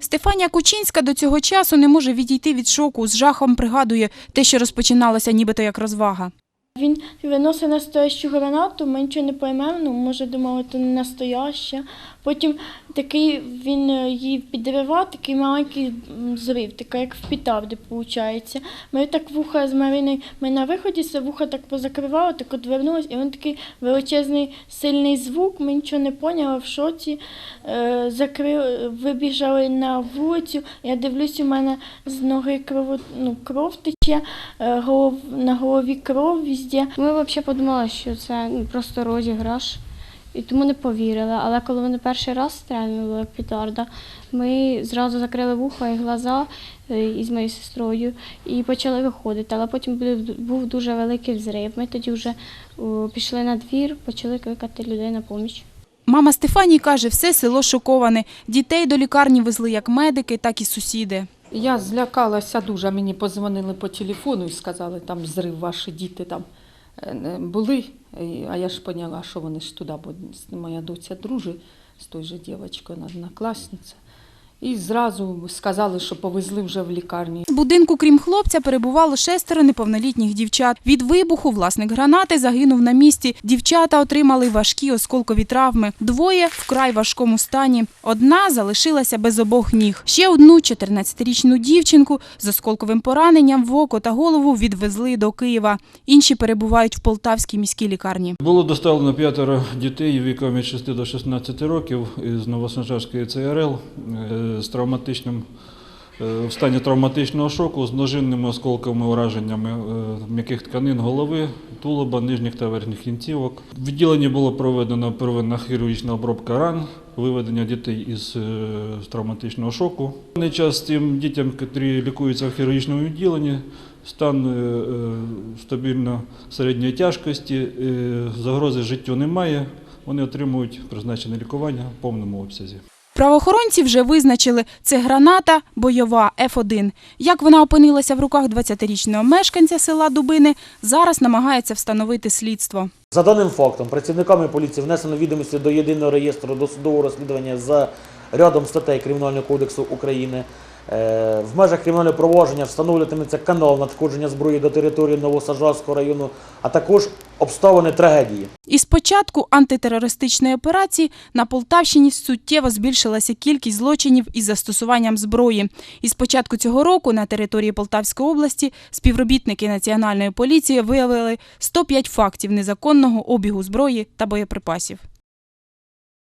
Стефанія Кучинська до цього часу не може відійти від шоку. З жахом пригадує те, що розпочиналося нібито як розвага. Він виносив настоящу гранату, ми нічого не поймемо, ну, може думали, то не настояща. Потім такий він е, її підривав, такий маленький зрив, такий як в пітарді, виходить. Ми так вуха з Мариною, ми на виході це вуха так позакривали, так от і він такий величезний сильний звук, ми нічого не поняли, в шоці. Е, закрив, вибіжали на вулицю, я дивлюсь, у мене з ноги кров, ну, кров тече, е, голов, на голові кров везде. Ми взагалі подумали, що це ну, просто розіграш, і тому не повірили. Але коли вони перший раз стрельнули петарда, ми зразу закрили вуха і глаза е, із моєю сестрою і почали виходити. Але потім був дуже великий взрив. Ми тоді вже пішли на двір, почали кликати людей на поміч. Мама Стефанії каже, все село шоковане. Дітей до лікарні везли як медики, так і сусіди. Я злякалася дуже. Мені подзвонили по телефону і сказали, там зрив ваші діти там е, були. А я ж поняла, що вони ж туди, бо моя доця дружить з той же дівчинкою, вона однокласниця. І зразу сказали, що повезли вже в лікарню. З будинку, крім хлопця, перебувало шестеро неповнолітніх дівчат. Від вибуху власник гранати загинув на місці. Дівчата отримали важкі осколкові травми. Двоє вкрай важкому стані. Одна залишилася без обох ніг. Ще одну 14-річну дівчинку з осколковим пораненням в око та голову відвезли до Києва. Інші перебувають в Полтавській міській лікарні. Було доставлено п'ятеро дітей віком від 6 до 16 років із Новосанжарської ЦРЛ е, з травматичним е, в стані травматичного шоку з множинними осколковими ураженнями е, м'яких тканин голови, тулуба, нижніх та верхніх кінцівок. В відділенні було проведено первинна хірургічна обробка ран, виведення дітей із е, травматичного шоку. Даний час тим дітям, які лікуються в хірургічному відділенні, стан е, е, стабільно середньої тяжкості, е, загрози життю немає. Вони отримують призначене лікування в повному обсязі. Правоохоронці вже визначили, це граната бойова Ф1. Як вона опинилася в руках 20-річного мешканця села Дубини, зараз намагається встановити слідство. За даним фактом, працівниками поліції внесено відомості до єдиного реєстру досудового розслідування за рядом статей Кримінального кодексу України. Е, В межах кримінального провадження встановлюватиметься канал надходження зброї до території Новосажарського району, а також обставини трагедії. Із початку антитерористичної операції на Полтавщині суттєво збільшилася кількість злочинів із застосуванням зброї. Із початку цього року на території Полтавської області співробітники Національної поліції виявили 105 фактів незаконного обігу зброї та боєприпасів.